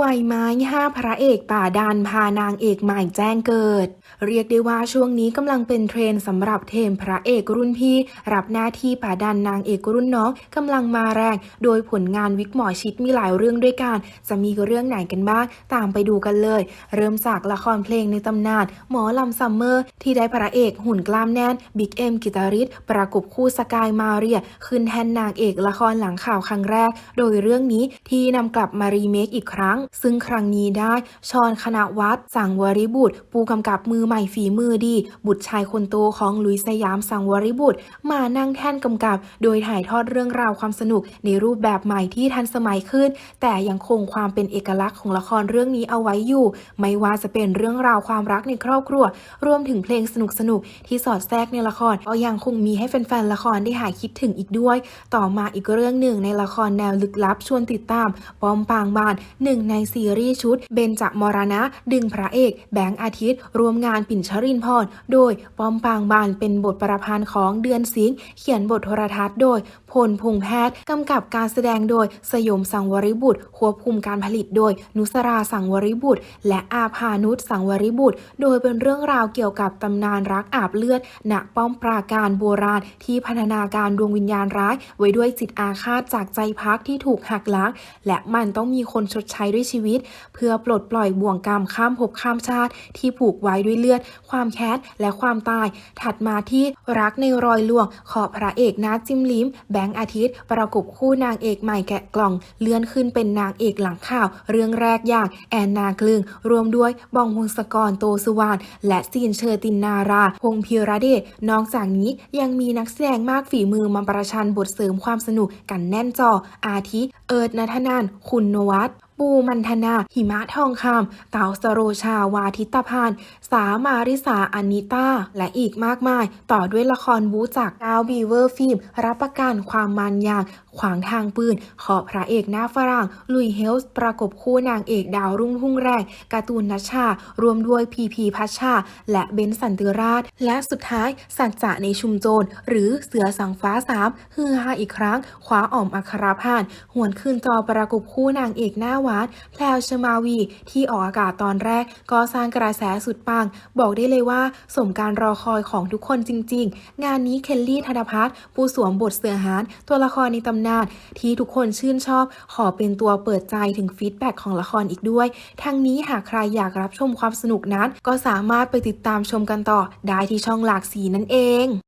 วัยไม้ห้าพระเอกป่าดันพานางเอกใหม่แจ้งเกิด เรียกได้ว่าช่วงนี้กำลังเป็นเทรนสำหรับเทมพระเอกรุ่นพี่ รับหน้าที่ป่าดันนางเอกรุ่นน้องกำลังมาแรง โดยผลงานวิกหมอชิดมีหลายเรื่องด้วยกัน จะมีเรื่องไหนกันบ้างตามไปดูกันเลย เริ่มจากละครเพลงในตำนาน หมอลำซัมเมอร์ ที่ได้พระเอกหุ่นกล้ามแน่นบิ๊กเอ็มกิตาริสประกบคู่สกายมาเรียขึ้นแทนนางเอกละครหลังข่าวครั้งแรก โดยเรื่องนี้ที่นำกลับมารีเมคอีกครั้งซึ่งครั้งนี้ได้ชอนคณะวัฒน์สังวริบุตร ผู้กำกับมือใหม่ฝีมือดี บุตรชายคนโตของลุยสยามสังวริบุตร มานั่งแท่นกำกับ โดยถ่ายทอดเรื่องราวความสนุกในรูปแบบใหม่ที่ทันสมัยขึ้น แต่ยังคงความเป็นเอกลักษณ์ของละครเรื่องนี้เอาไว้อยู่ ไม่ว่าจะเป็นเรื่องราวความรักในครอบครัว รวมถึงเพลงสนุกๆที่สอดแทรกในละครก็ยังคงมีให้แฟนๆละครได้หายคิดถึงอีกด้วย ต่อมาอีกเรื่องหนึ่งในละครแนวลึกลับชวนติดตามปอมปางบานหนึ่งในซีรีส์ชุดเบนจมรณะ ดึงพระเอก แบงค์อาทิตย์ รวมงานปิ่นชรินพร โดยปอมปางบานเป็นบทประพันธ์ของเดือนสิงห์เขียนบทโทรทัศน์โดยพลพงษ์แพทย์ กำกับการแสดงโดยสยมสังวริบุตร ควบคุมการผลิตโดยนุสราสังวริบุตร และอาภานุชสังวริบุตร โดยเป็นเรื่องราวเกี่ยวกับตำนานรักอาบเลือดณป้อมปราการโบราณที่พัฒนาการดวงวิญญาณร้าย ไว้ด้วยจิตอาฆาตจากใจพักที่ถูกหักล้างและมันต้องมีคนชดใช้ด้วยชีวิต เพื่อปลดปล่อยบ่วงกรรมข้ามภพข้ามชาติ ที่ผูกไว้ด้วยเลือด ความแค้นและความตาย ถัดมาที่รักในรอยลวง ขอพระเอกนาจิมลิม แบงค์อาทิตย์ ประกบคู่นางเอกใหม่แกะกล่อง เลื่อนขึ้นเป็นนางเอกหลังข่าว เรื่องแรกอย่างแอนนากลึง รวมด้วยบองพงศกรโตสุวรรณและซีนเชอร์ตินนารา พงพีระเดชนอกจากนี้ยังมีนักแสดงมากฝีมือมาประชันบทเสริมความสนุกกันแน่นจออาทิ เอิร์ดนัทนาน คุณนวัต ปูมันธนา หิมะทองคำเต๋าสโรชาวาทิตพาน สามาริสาอานิต้า และอีกมากมาย ต่อด้วยละครบูจากดาวบีเวอร์ฟิล์ม รับประกันความมันอย่างขวางทางปืน ขอพระเอกหน้าฝรั่ง ลุยเฮลส์ประกบคู่นางเอกดาวรุ่งพุ่งแรงการ์ตูนนัชชา รวมด้วยพีพีพัชชา และเบนซ์สันติราช และสุดท้ายสัจจะในชุมโจร หรือเสือสังฟ้าสามฮือฮาอีกครั้งคว้าอ่อมอัคราพาน หวนคืนจอประกบคู่นางเอกหน้าหวานแพลวชมาวี ที่ออกอากาศตอนแรก ก็สร้างกระแสสุดปัง บอกได้เลยว่า สมการรอคอยของทุกคนจริง ๆ งานนี้เคลลี่ธนพัฒน์ผู้สวมบทเสือหานตัวละครในตำนานที่ทุกคนชื่นชอบ ขอเป็นตัวเปิดใจถึงฟีดแบ็กของละครอีกด้วย ทั้งนี้หากใครอยากรับชมความสนุกนั้น ก็สามารถไปติดตามชมกันต่อได้ที่ช่องหลากสีนั่นเอง